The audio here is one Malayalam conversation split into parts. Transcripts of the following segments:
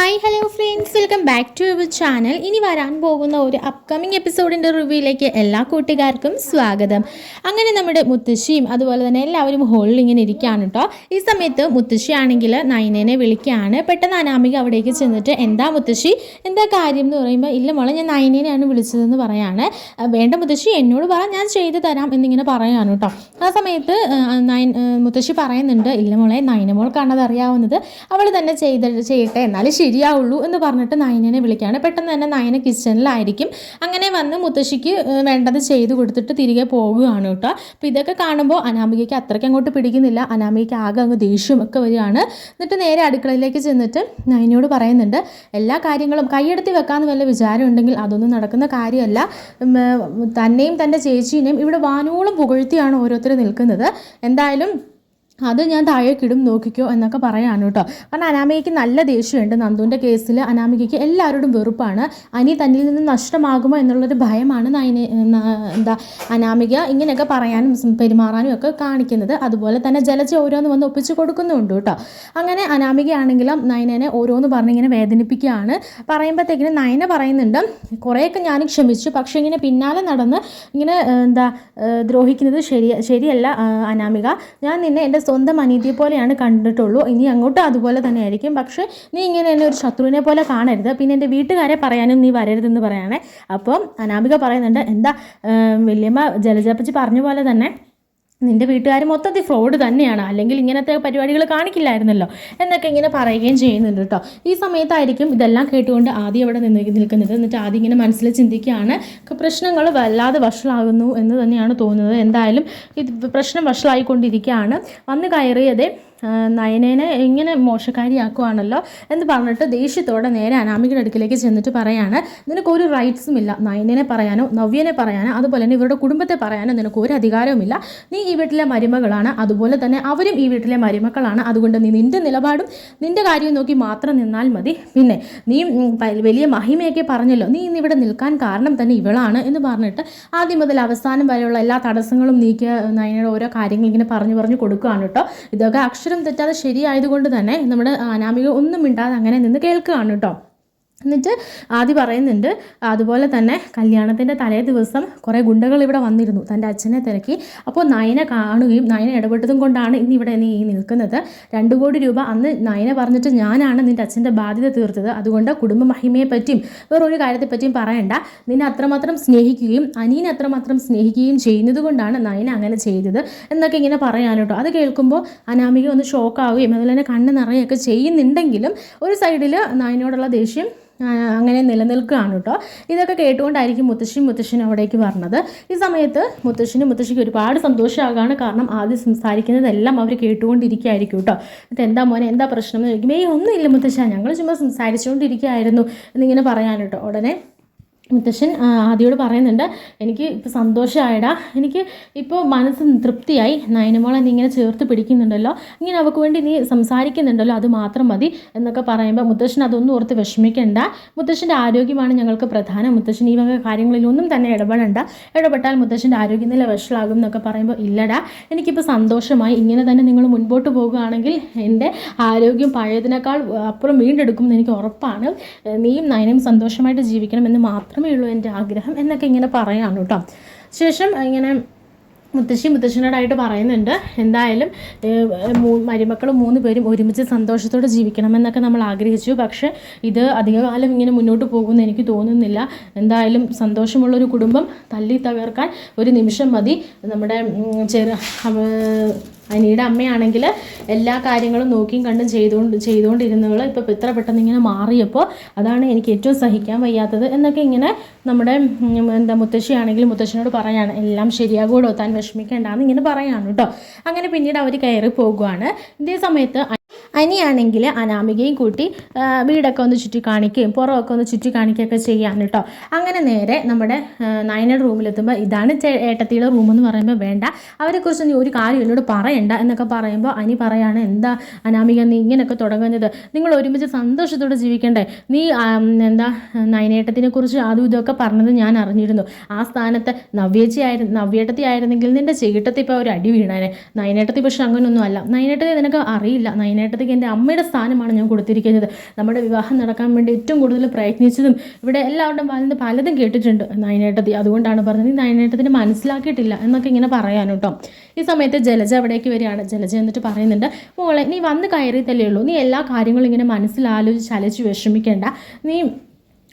Hi hello friends welcome back to your channel ഇനി വരാൻ പോകുന്ന ഒരു അപ്കമിങ് എപ്പിസോഡിന്റെ റിവ്യൂയിലേക്ക് എല്ലാ കൂട്ടുകാർക്കും സ്വാഗതം. അങ്ങനെ നമ്മുടെ മുത്തശ്ശിയും അതുപോലെ തന്നെ എല്ലാവരും ഹോളിൽ ഇങ്ങനെ ഇരിക്കുകയാണ് കേട്ടോ ഈ സമയത്ത് മുത്തശ്ശിയാണെങ്കിൽ നൈനേനെ വിളിക്കുകയാണ്. പെട്ടെന്ന് അനാമിക അവിടേക്ക് ചെന്നിട്ട് എന്താ മുത്തശ്ശി? എന്താ കാര്യം? എന്ന് പറയുമ്പോൾ ഇല്ല മോളെ ഞാൻ നയനേനെയാണ് വിളിച്ചതെന്ന് പറയാണ്. "ആ, വേണ്ട മുത്തശ്ശി എന്നോട് പറ ഞാൻ ചെയ്തു തരാം എന്നിങ്ങനെ പറയാണ് കേട്ടോ ആ സമയത്ത് നൈൻ മുത്തശ്ശി പറയുന്നുണ്ട് ഇല്ല മോളെ നയന മോൾക്കാണ് അത് അറിയാവുന്നത് അവൾ തന്നെ ചെയ്ത് ചെയ്യട്ടെ എന്നാലേ ശരിയാവുള്ളൂ എന്ന് പറഞ്ഞിട്ട് നയനെ വിളിക്കുകയാണ്. പെട്ടെന്ന് തന്നെ നയന കിച്ചണിലായിരിക്കും. അങ്ങനെ വന്ന് മുത്തശ്ശിക്ക് വേണ്ടത് ചെയ്ത് കൊടുത്തിട്ട് തിരികെ പോകുകയാണ് കേട്ടോ. അപ്പോൾ ഇതൊക്കെ കാണുമ്പോൾ അനാമികയ്ക്ക് അത്രയ്ക്ക് അങ്ങോട്ട് പിടിക്കുന്നില്ല. അനാമികയ്ക്ക് ആകെ അങ്ങ് ദേഷ്യം ഒക്കെ വരികയാണ്. എന്നിട്ട് നേരെ അടുക്കളയിലേക്ക് ചെന്നിട്ട് നയനയോട് പറയുന്നുണ്ട് എല്ലാ കാര്യങ്ങളും കൈയെടുത്തി വെക്കാമെന്ന് വല്ല വിചാരം ഉണ്ടെങ്കിൽ അതൊന്നും നടക്കുന്ന കാര്യമല്ല. തന്നെയും തന്റെ ചേച്ചീനെയും ഇവിടെ വാനോളം പുകഴ്ത്തിയാണ് ഓരോരുത്തർ നിൽക്കുന്നത്. എന്തായാലും അത് ഞാൻ താഴേക്കിടും നോക്കിക്കോ എന്നൊക്കെ പറയാണ് കേട്ടോ. കാരണം അനാമികയ്ക്ക് നല്ല ദേഷ്യമുണ്ട്. നന്ദുവിന്റെ കേസിൽ അനാമികയ്ക്ക് എല്ലാവരോടും വെറുപ്പാണ്. അനി തന്നിൽ നിന്ന് നഷ്ടമാകുമോ എന്നുള്ളൊരു ഭയമാണ് നയനെ എന്താ അനാമിക ഇങ്ങനെയൊക്കെ പറയാനും പെരുമാറാനും ഒക്കെ കാണിക്കുന്നത്. അതുപോലെ തന്നെ ജലജ ഓരോന്ന് വന്ന് ഒപ്പിച്ച് കൊടുക്കുന്നുണ്ട് കേട്ടോ. അങ്ങനെ അനാമികയാണെങ്കിലും നയനനെ ഓരോന്ന് പറഞ്ഞിങ്ങനെ വേദനിപ്പിക്കുകയാണ്. പറയുമ്പോഴത്തേക്കിനും നയന പറയുന്നുണ്ട് കുറേയൊക്കെ ഞാൻ ക്ഷമിച്ചു. പക്ഷേ ഇങ്ങനെ പിന്നാലെ നടന്ന് ഇങ്ങനെ എന്താ ദ്രോഹിക്കുന്നത് ശരി ശരിയല്ല അനാമിക. ഞാൻ നിന്നെ എന്റെ സ്വന്തം അനീതിയെ പോലെയാണ് കണ്ടിട്ടുള്ളൂ. ഇനി അങ്ങോട്ടും അതുപോലെ തന്നെ ആയിരിക്കും പക്ഷേ നീ ഇങ്ങനെ എന്നെ ഒരു ശത്രുവിനെ പോലെ കാണരുത്. പിന്നെ എന്റെ വീട്ടുകാരെ പറയാനും നീ വരരുതെന്ന് പറയണേ. അപ്പം അനാമിക പറയുന്നുണ്ട് എന്താ വല്യമ്മ ജലജപ്പച്ചി പറഞ്ഞ പോലെ തന്നെ നിന്റെ വീട്ടുകാർ മൊത്തത്തിൽ ഫ്രോഡ് തന്നെയാണ്. അല്ലെങ്കിൽ ഇങ്ങനത്തെ പരിപാടികൾ കാണിക്കില്ലായിരുന്നല്ലോ എന്നൊക്കെ ഇങ്ങനെ പറയുകയും ചെയ്യുന്നുണ്ട് കേട്ടോ ഈ സമയത്തായിരിക്കും ഇതെല്ലാം കേട്ടുകൊണ്ട് ആദ്യം അവിടെ നിന്ന് നിൽക്കുന്നത്. എന്നിട്ട് ആദ്യം ഇങ്ങനെ മനസ്സിൽ ചിന്തിക്കുകയാണ്. പ്രശ്നങ്ങൾ വല്ലാതെ വഷളാകുന്നു എന്ന് തന്നെയാണ് തോന്നുന്നത്. എന്തായാലും ഇത് പ്രശ്നം വഷളായിക്കൊണ്ടിരിക്കുകയാണ്. വന്ന് കയറിയതേ നയനേനെ ഇങ്ങനെ മോശക്കാരിയാക്കുവാണല്ലോ എന്ന് പറഞ്ഞിട്ട് ദേഷ്യത്തോടെ നേരെ അനാമികയുടെ അടുക്കിലേക്ക് ചെന്നിട്ട് പറയാണ് നിനക്ക് ഒരു റൈറ്റ്സും ഇല്ല. നയനേനെ പറയാനോ നവ്യനെ പറയാനോ അതുപോലെ തന്നെ ഇവരുടെ കുടുംബത്തെ പറയാനോ നിനക്ക് ഒരു അധികാരവുമില്ല നീ ഈ വീട്ടിലെ മരുമകളാണ് അതുപോലെ തന്നെ അവരും ഈ വീട്ടിലെ മരുമക്കളാണ്. അതുകൊണ്ട് നീ നിന്റെ നിലപാടും നിന്റെ കാര്യവും നോക്കി മാത്രം നിന്നാൽ മതി. പിന്നെ നീ വലിയ മഹിമയൊക്കെ പറഞ്ഞല്ലോ. നീ ഇന്ന് ഇവിടെ നിൽക്കാൻ കാരണം തന്നെ ഇവളാണ് എന്ന് പറഞ്ഞിട്ട് ആദ്യം മുതൽ അവസാനം വരെയുള്ള എല്ലാ തടസ്സങ്ങളും നീക്കിയ നയനയുടെ ഓരോ കാര്യങ്ങൾ ഇങ്ങനെ പറഞ്ഞു പറഞ്ഞു കൊടുക്കുകയാണ് കേട്ടോ. ഇതൊക്കെ അക്ഷരം തെറ്റാതെ ശരിയായതുകൊണ്ട് തന്നെ നമ്മുടെ അനാമിക ഒന്നും മിണ്ടാതെ അങ്ങനെ നിന്ന് കേൾക്കുകയാണ് കേട്ടോ. എന്നിട്ട് ആദ്യം പറയുന്നുണ്ട് അതുപോലെ തന്നെ കല്യാണത്തിന്റെ തലേ ദിവസം കുറേ ഗുണ്ടകൾ ഇവിടെ വന്നിരുന്നു തന്റെ അച്ഛനെ തിരക്കി. അപ്പോൾ നയന കാണുകയും നയന ഇടപെട്ടതും കൊണ്ടാണ് ഇന്ന് ഇവിടെ നീ നിൽക്കുന്നത്. രണ്ട് കോടി രൂപ അന്ന് നയന പറഞ്ഞിട്ട് ഞാനാണ് നിന്റെ അച്ഛന്റെ ബാധ്യത തീർത്തത്. അതുകൊണ്ട് കുടുംബ മഹിമയെ പറ്റിയും വേറൊരു കാര്യത്തെപ്പറ്റിയും പറയണ്ട. നിന്നെ അത്രമാത്രം സ്നേഹിക്കുകയും അനീനെ അത്രമാത്രം സ്നേഹിക്കുകയും ചെയ്യുന്നത് കൊണ്ടാണ് നയന അങ്ങനെ ചെയ്തത്. എന്നൊക്കെ ഇങ്ങനെ പറയാനോട്ടോ അത് കേൾക്കുമ്പോൾ അനാമിക ഒന്ന് ഷോക്കാവുകയും അതുപോലെ തന്നെ കണ്ണ് നിറയുകയൊക്കെ ചെയ്യുന്നുണ്ടെങ്കിലും ഒരു സൈഡിൽ നയനോടുള്ള ദേഷ്യം അങ്ങനെ നിലനിൽക്കുകയാണ് കേട്ടോ. ഇതൊക്കെ കേട്ടുകൊണ്ടായിരിക്കും മുത്തശ്ശി മുത്തശ്ശൻ അവിടേക്ക് പറഞ്ഞത് ഈ സമയത്ത് മുത്തശ്ശനും മുത്തശ്ശിക്ക് ഒരുപാട് സന്തോഷമാകാണ് കാരണം ആദ്യം സംസാരിക്കുന്നതെല്ലാം അവർ കേട്ടുകൊണ്ടിരിക്കുകയായിരിക്കും കേട്ടോ. എന്നിട്ട് എന്താ മോനെ എന്താ പ്രശ്നം എന്ന് ചോദിക്കുമ്പോൾ ഏയ് ഒന്നുമില്ല മുത്തശ്ശ ഞങ്ങൾ ചുമ്മാ സംസാരിച്ചുകൊണ്ടിരിക്കുകയായിരുന്നു എന്നിങ്ങനെ പറയാൻ കേട്ടോ. ഉടനെ മുത്തശ്ശൻ ആദ്യോട് പറയുന്നുണ്ട് എനിക്ക് ഇപ്പോൾ സന്തോഷമായടാ എനിക്ക് ഇപ്പോൾ മനസ്സ് തൃപ്തിയായി. നയനമോളെ നീ ഇങ്ങനെ ചേർത്ത് പിടിക്കുന്നുണ്ടല്ലോ. ഇങ്ങനെ അവൾക്ക് വേണ്ടി നീ സംസാരിക്കുന്നുണ്ടല്ലോ. അത് മാത്രം മതി എന്നൊക്കെ പറയുമ്പോൾ മുത്തശ്ശൻ അതൊന്നും ഓർത്ത് വിഷമിക്കേണ്ട. മുത്തശ്ശന്റെ ആരോഗ്യമാണ് ഞങ്ങൾക്ക് പ്രധാനം. മുത്തശ്ശൻ ഈ വക കാര്യങ്ങളിലൊന്നും തന്നെ ഇടപെടണ്ട. ഇടപെട്ടാൽ മുത്തശ്ശന്റെ ആരോഗ്യനില വഷളാകും എന്നൊക്കെ പറയുമ്പോൾ ഇല്ലടാ. എനിക്കിപ്പോൾ സന്തോഷമായി. ഇങ്ങനെ തന്നെ നിങ്ങൾ മുൻപോട്ട് പോകുകയാണെങ്കിൽ എന്റെ ആരോഗ്യം പഴയതിനേക്കാൾ അപ്പുറം വീണ്ടെടുക്കും എന്ന് എനിക്ക് ഉറപ്പാണ്. നീയും നയനും സന്തോഷമായിട്ട് ജീവിക്കണം എന്ന് മാത്രമേ ഉള്ളൂ എന്റെ ആഗ്രഹം എന്നൊക്കെ ഇങ്ങനെ പറയാണ് കേട്ടോ. ശേഷം ഇങ്ങനെ മുത്തശ്ശി മുത്തശ്ശനോടായിട്ട് പറയുന്നുണ്ട് എന്തായാലും മരുമക്കൾ മൂന്ന് പേരും ഒരുമിച്ച് സന്തോഷത്തോടെ ജീവിക്കണമെന്നൊക്കെ നമ്മൾ ആഗ്രഹിച്ചു. പക്ഷേ ഇത് അധികകാലം ഇങ്ങനെ മുന്നോട്ട് പോകുമെന്ന് എനിക്ക് തോന്നുന്നില്ല. എന്തായാലും സന്തോഷമുള്ളൊരു കുടുംബം തല്ലി തകർക്കാൻ ഒരു നിമിഷം മതി. നമ്മുടെ ചെറു അനിയുടെ അമ്മയാണെങ്കിൽ എല്ലാ കാര്യങ്ങളും നോക്കിയും കണ്ടും ചെയ്തുകൊണ്ട് ചെയ്തുകൊണ്ടിരുന്നവൾ ഇപ്പോൾ ഇത്ര പെട്ടെന്ന് ഇങ്ങനെ മാറിയപ്പോൾ അതാണ് എനിക്ക് ഏറ്റവും സഹിക്കാൻ വയ്യാത്തത് എന്നൊക്കെ ഇങ്ങനെ നമ്മുടെ എന്താ മുത്തശ്ശിയാണെങ്കിൽ മുത്തശ്ശനോട് പറയാണ് എല്ലാം ശരിയാകൂടോ താൻ വിഷമിക്കേണ്ടെന്ന് ഇങ്ങനെ പറയാണ് കേട്ടോ. അങ്ങനെ പിന്നീട് അവർ കയറി പോകുകയാണ് ഇതേ സമയത്ത് അനിയാണെങ്കിൽ അനാമികയും കൂട്ടി വീടൊക്കെ ഒന്ന് ചുറ്റി കാണിക്കുകയും പുറമൊക്കെ ഒന്ന് ചുറ്റി കാണിക്കുകയൊക്കെ ചെയ്യാൻ കേട്ടോ. അങ്ങനെ നേരെ നമ്മുടെ നയനയുടെ റൂമിലെത്തുമ്പോൾ ഇതാണ് ഏട്ടത്തിയുടെ റൂം എന്ന് പറയുമ്പോൾ വേണ്ട. അവരെക്കുറിച്ച് നീ ഒരു കാര്യം എന്നോട് പറയണ്ട എന്നൊക്കെ പറയുമ്പോൾ അനി പറയാണ് എന്താ അനാമിക നീ ഇങ്ങനെയൊക്കെ തുടങ്ങുന്നത്? നിങ്ങൾ ഒരുമിച്ച് സന്തോഷത്തോടെ ജീവിക്കണ്ടേ? നീ എന്താ നയനേട്ടത്തിനെ കുറിച്ച് അതും ഇതൊക്കെ പറഞ്ഞത് ഞാൻ അറിഞ്ഞിരുന്നു. ആ സ്ഥാനത്ത് നവ്യേച്ചി ആയിരുന്നു നവ്യേട്ടത്തി ആയിരുന്നെങ്കിൽ നിന്റെ ചേട്ടത്തി ഇപ്പോൾ ഒരു അടി വീണാനെ. നയനേട്ടത്തി പക്ഷെ അങ്ങനെയൊന്നും അല്ല. നയനേട്ടത്തെ നിനക്ക് അറിയില്ല. നയനേട്ടത്തി പറയുമ്പോഴത്തേക്ക് എന്റെ അമ്മയുടെ സ്ഥാനമാണ് ഞാൻ കൊടുത്തിരിക്കുന്നത്. നമ്മുടെ വിവാഹം നടക്കാൻ വേണ്ടി ഏറ്റവും കൂടുതൽ പ്രയത്നിച്ചതും ഇവിടെ എല്ലാവരുടെയും വാലിന് പലതും കേട്ടിട്ടുണ്ട്. നയനേട്ടത്തി അതുകൊണ്ടാണ് പറഞ്ഞത്. നയനേട്ടത്തിന് മനസ്സിലാക്കിയിട്ടില്ല എന്നൊക്കെ ഇങ്ങനെ പറയാൻ കേട്ടോ. ഈ സമയത്ത് ജലജ അവിടേക്ക് വരികയാണ്. ജലജ എന്നിട്ട് പറയുന്നുണ്ട് മോളെ നീ വന്ന് കയറിയതല്ലേ ഉള്ളൂ. നീ എല്ലാ കാര്യങ്ങളും ഇങ്ങനെ മനസ്സിലാലോചിച്ച് അലച്ച് വിഷമിക്കേണ്ട. നീ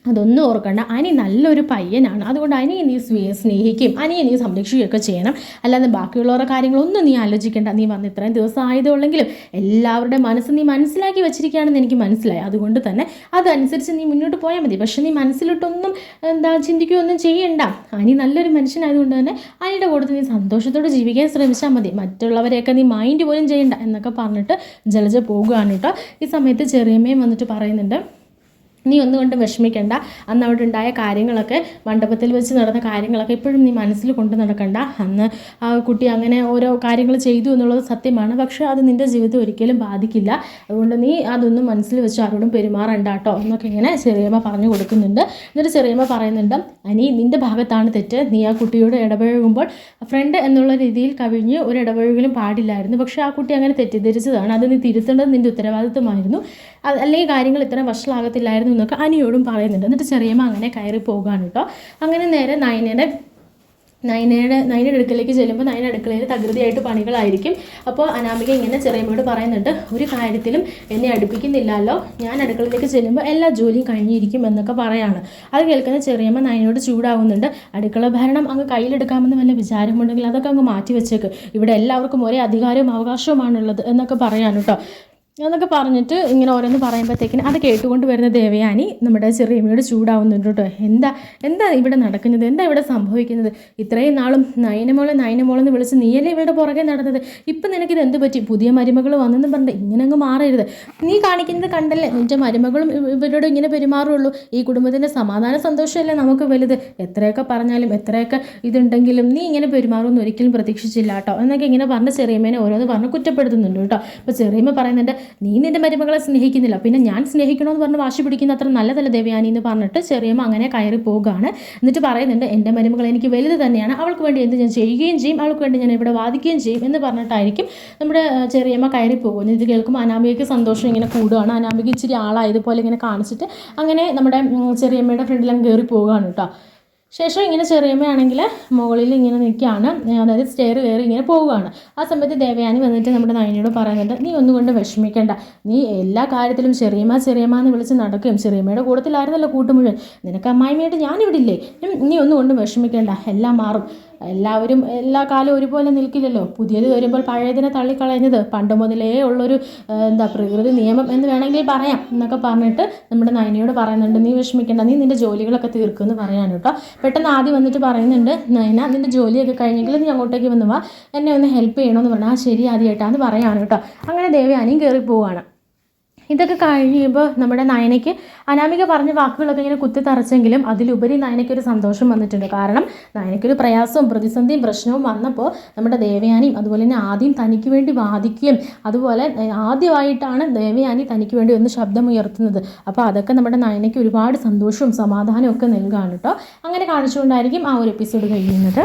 അതൊന്നും ഓർക്കണ്ട. അനി നല്ലൊരു പയ്യനാണ്. അതുകൊണ്ട് അനിയെ നീ സ്നേഹിക്കും. അനിയെ നീ സംരക്ഷിക്കുകയൊക്കെ ചെയ്യണം. അല്ലാതെ ബാക്കിയുള്ളവരുടെ കാര്യങ്ങളൊന്നും നീ ആലോചിക്കേണ്ട. നീ വന്ന് ഇത്രയും ദിവസം ആയതുള്ളെങ്കിലും എല്ലാവരുടെ മനസ്സ് നീ മനസ്സിലാക്കി വെച്ചിരിക്കുകയാണെന്ന് എനിക്ക് മനസ്സിലായി. അതുകൊണ്ട് തന്നെ അതനുസരിച്ച് നീ മുന്നോട്ട് പോയാൽ മതി. പക്ഷേ നീ മനസ്സിലിട്ടൊന്നും എന്താ ചിന്തിക്കുകയൊന്നും ചെയ്യണ്ട. അനി നല്ലൊരു മനുഷ്യനായതുകൊണ്ട് തന്നെ അനിയുടെ കൂടെ നീ സന്തോഷത്തോടെ ജീവിക്കാൻ ശ്രമിച്ചാൽ മതി. മറ്റുള്ളവരെയൊക്കെ നീ മൈൻഡ് പോലും ചെയ്യണ്ട എന്നൊക്കെ പറഞ്ഞിട്ട് ജലജ പോകുകയാണ് കേട്ടോ. ഈ സമയത്ത് ചെറിയമ്മയും വന്നിട്ട് പറയുന്നുണ്ട് നീ ഒന്നുകൊണ്ട് വിഷമിക്കേണ്ട. അന്ന് അവിടെ ഉണ്ടായ കാര്യങ്ങളൊക്കെ മണ്ഡപത്തിൽ വെച്ച് നടന്ന കാര്യങ്ങളൊക്കെ ഇപ്പോഴും നീ മനസ്സിൽ കൊണ്ട് നടക്കണ്ട. അന്ന് ആ കുട്ടി അങ്ങനെ ഓരോ കാര്യങ്ങൾ ചെയ്തു എന്നുള്ളത് സത്യമാണ്. പക്ഷേ അത് നിന്റെ ജീവിതം ഒരിക്കലും ബാധിക്കില്ല. അതുകൊണ്ട് നീ അതൊന്നും മനസ്സിൽ വെച്ച് ആരോടും പെരുമാറണ്ട കേട്ടോ എന്നൊക്കെ ഇങ്ങനെ ചെറിയമ്മ പറഞ്ഞു കൊടുക്കുന്നുണ്ട്. എന്നിട്ട് ചെറിയമ്മ പറയുന്നുണ്ട് അനി നിന്റെ ഭാഗത്താണ് തെറ്റ്. നീ ആ കുട്ടിയോട് ഇടപഴകുമ്പോൾ ഫ്രണ്ട് എന്നുള്ള രീതിയിൽ കവിഞ്ഞ് ഒരു ഇടപഴകലും പാടില്ലായിരുന്നു. പക്ഷേ ആ കുട്ടി അങ്ങനെ തെറ്റിദ്ധരിച്ചതാണ്. അത് നീ തിരുത്തേണ്ടത് നിന്റെ ഉത്തരവാദിത്വമായിരുന്നു. അല്ലെങ്കിൽ കാര്യങ്ങൾ ഇത്ര വഷളാകത്തില്ലായിരുന്നു എന്നൊക്കെ അനിയോടും പറയുന്നുണ്ട്. എന്നിട്ട് ചെറിയമ്മ അങ്ങനെ കയറി പോകുകയാണ് കേട്ടോ. അങ്ങനെ നേരെ നയനയുടെ നയനയുടെ നയനയുടെ അടുക്കലേക്ക് ചെല്ലുമ്പോൾ നയന അടുക്കളയിൽ തകൃതിയായിട്ട് പണികളായിരിക്കും. അപ്പോൾ അനാമിക ഇങ്ങനെ ചെറിയമ്മയോട് പറയുന്നുണ്ട് ഒരു കാര്യത്തിലും എന്നെ അടുപ്പിക്കുന്നില്ലല്ലോ. ഞാൻ അടുക്കളയിലേക്ക് ചെല്ലുമ്പോൾ എല്ലാ ജോലിയും കഴിഞ്ഞിരിക്കും എന്നൊക്കെ പറയാണ്. അത് കേൾക്കുന്ന ചെറിയമ്മ നൈനയോട് ചൂടാവുന്നുണ്ട് അടുക്കള ഭരണം അങ്ങ് കയ്യിലെടുക്കാമെന്ന് വല്ല വിചാരമുണ്ടെങ്കിൽ അതൊക്കെ അങ്ങ് മാറ്റി വെച്ചേക്ക് ഇവിടെ എല്ലാവർക്കും ഒരേ അധികാരവും അവകാശവുമാണുള്ളത് എന്നൊക്കെ പറയാനുട്ടോ എന്നൊക്കെ പറഞ്ഞിട്ട് ഇങ്ങനെ ഓരോന്ന് പറയുമ്പോഴത്തേക്കിന് അത് കേട്ടുകൊണ്ട് വരുന്ന ദേവയാനി നമ്മുടെ ചെറിയമ്മയോട് ചൂടാവുന്നുണ്ട് കേട്ടോ. എന്താ എന്താ ഇവിടെ നടക്കുന്നത്? എന്താ ഇവിടെ സംഭവിക്കുന്നത്? ഇത്രയും നാളും നയനമോളെ നയനമോളെന്ന് വിളിച്ച് നീയല്ലേ ഇവിടെ പുറകെ നടന്നത്? ഇപ്പം നിനക്കിത് എന്ത് പറ്റി? പുതിയ മരുമകൾ വന്നെന്ന് പറഞ്ഞിട്ട് ഇങ്ങനെ അങ്ങ് മാറരുത്. നീ കാണിക്കുന്നത് കണ്ടല്ലേ? നിന്റെ മരുമകളും ഇവ- ഇവരോട് ഇങ്ങനെ പെരുമാറുള്ളൂ. ഈ കുടുംബത്തിന്റെ സമാധാന സന്തോഷമല്ലേ നമുക്ക് വലുത്? എത്രയൊക്കെ പറഞ്ഞാലും എത്രയൊക്കെ ഇതുണ്ടെങ്കിലും നീ ഇങ്ങനെ പെരുമാറുമെന്ന് ഒരിക്കലും പ്രതീക്ഷിച്ചില്ല കേട്ടോ. എന്നൊക്കെ ഇങ്ങനെ പറഞ്ഞ ചെറിയമ്മേനെ ഓരോന്ന് പറഞ്ഞ് കുറ്റപ്പെടുത്തുന്നുണ്ട് കേട്ടോ. അപ്പോൾ ചെറിയമ്മ പറയുന്നുണ്ട് നീ നിന്റെ മരുമകളെ സ്നേഹിക്കുന്നില്ല. പിന്നെ ഞാൻ സ്നേഹിക്കണമെന്ന് പറഞ്ഞ് വാശി പിടിക്കുന്ന അത്ര നല്ലതല്ല ദേവയാനി എന്ന് പറഞ്ഞിട്ട് ചെറിയമ്മ അങ്ങനെ കയറി പോകുകയാണ് എന്നിട്ട് പറയുന്നുണ്ട് എന്റെ മരുമകൾ എനിക്ക് വലുത് തന്നെയാണ്. അവൾക്ക് വേണ്ടി എന്ത് ഞാൻ ചെയ്യുകയും ചെയ്യും. അവൾക്ക് വേണ്ടി ഞാൻ ഇവിടെ വാദിക്കുകയും ചെയ്യും. എന്ന് പറഞ്ഞിട്ടായിരിക്കും നമ്മുടെ ചെറിയമ്മ കയറി പോകുന്നത്. ഇത് കേൾക്കുമ്പോൾ അനാമികയ്ക്ക് സന്തോഷം ഇങ്ങനെ കൂടുകയാണ് അനാമിക ഇച്ചിരി ആളായതുപോലെ ഇങ്ങനെ കാണിച്ചിട്ട് അങ്ങനെ നമ്മുടെ ചെറിയമ്മയുടെ ഫ്രണ്ടിലും കയറി പോകുകയാണ് കേട്ടോ. ശേഷം ഇങ്ങനെ ചെറിയമ്മയാണെങ്കിൽ മുകളിൽ ഇങ്ങനെ നിൽക്കുകയാണ്. അതായത് സ്റ്റെയർ കയറി ഇങ്ങനെ പോവുകയാണ്. ആ സമയത്ത് ദേവയാനി വന്നിട്ട് നമ്മുടെ നൈനിയോട് പറയുന്നുണ്ട് നീ ഒന്നുകൊണ്ട് വിഷമിക്കേണ്ട. നീ എല്ലാ കാര്യത്തിലും ചെറിയമ്മ ചെറിയമ്മ എന്ന് വിളിച്ച് നടക്കുകയും ചെറിയമ്മയുടെ കൂട്ടത്തിലായിരുന്നല്ലോ കൂട്ടുമുഴുവൻ. നിനക്ക് അമ്മായിമ്മയായിട്ട് ഞാനിവിടെ ഇല്ലേ നീ ഒന്നും കൊണ്ട് വിഷമിക്കേണ്ട. എല്ലാം മാറും. എല്ലാവരും എല്ലാ കാലവും ഒരുപോലെ നിൽക്കില്ലല്ലോ. പുതിയത് വരുമ്പോൾ പഴയതിനെ തള്ളിക്കളയുന്നത് പണ്ട് മുതലേ ഉള്ളൊരു എന്താ പ്രകൃതി നിയമം എന്ന് വേണമെങ്കിൽ പറയാം എന്നൊക്കെ പറഞ്ഞിട്ട് നമ്മുടെ നയനയോട് പറയുന്നുണ്ട് നീ വിഷമിക്കേണ്ട നീ നിന്റെ ജോലികളൊക്കെ തീർക്കുമെന്ന് പറയാൻ കേട്ടോ. പെട്ടെന്ന് ആദ്യം വന്നിട്ട് പറയുന്നുണ്ട് നയന നിന്റെ ജോലിയൊക്കെ കഴിഞ്ഞെങ്കിൽ നീ അങ്ങോട്ടേക്ക് വന്നു വാ എന്നെ ഒന്ന് ഹെൽപ്പ് ചെയ്യണമെന്ന് പറഞ്ഞാൽ ആ ശരി ആദ്യമായിട്ടാന്ന് പറയാണ് കേട്ടോ. അങ്ങനെ ദേവയാനിയും കയറി പോവാണ്. ഇതൊക്കെ കഴിയുമ്പോൾ നമ്മുടെ നയനയ്ക്ക് അനാമിക പറഞ്ഞ വാക്കുകളൊക്കെ ഇങ്ങനെ കുത്തി തറച്ചെങ്കിലും അതിലുപരി നയനയ്ക്കൊരു സന്തോഷം വന്നിട്ടുണ്ട്. കാരണം നയനയ്ക്കൊരു പ്രയാസവും പ്രതിസന്ധിയും പ്രശ്നവും വന്നപ്പോൾ നമ്മുടെ ദേവയാനിയും അതുപോലെ തന്നെ ആദ്യം തനിക്ക് വേണ്ടി വാദിക്കുകയും അതുപോലെ ആദ്യമായിട്ടാണ് ദേവയാനി തനിക്ക് വേണ്ടി ഒന്ന് ശബ്ദമുയർത്തുന്നത്. അപ്പോൾ അതൊക്കെ നമ്മുടെ നയനയ്ക്ക് ഒരുപാട് സന്തോഷവും സമാധാനവും ഒക്കെ നൽകുകയാണ് കേട്ടോ. അങ്ങനെ കാണിച്ചുകൊണ്ടായിരിക്കും ആ ഒരു എപ്പിസോഡ് കഴിയുന്നത്.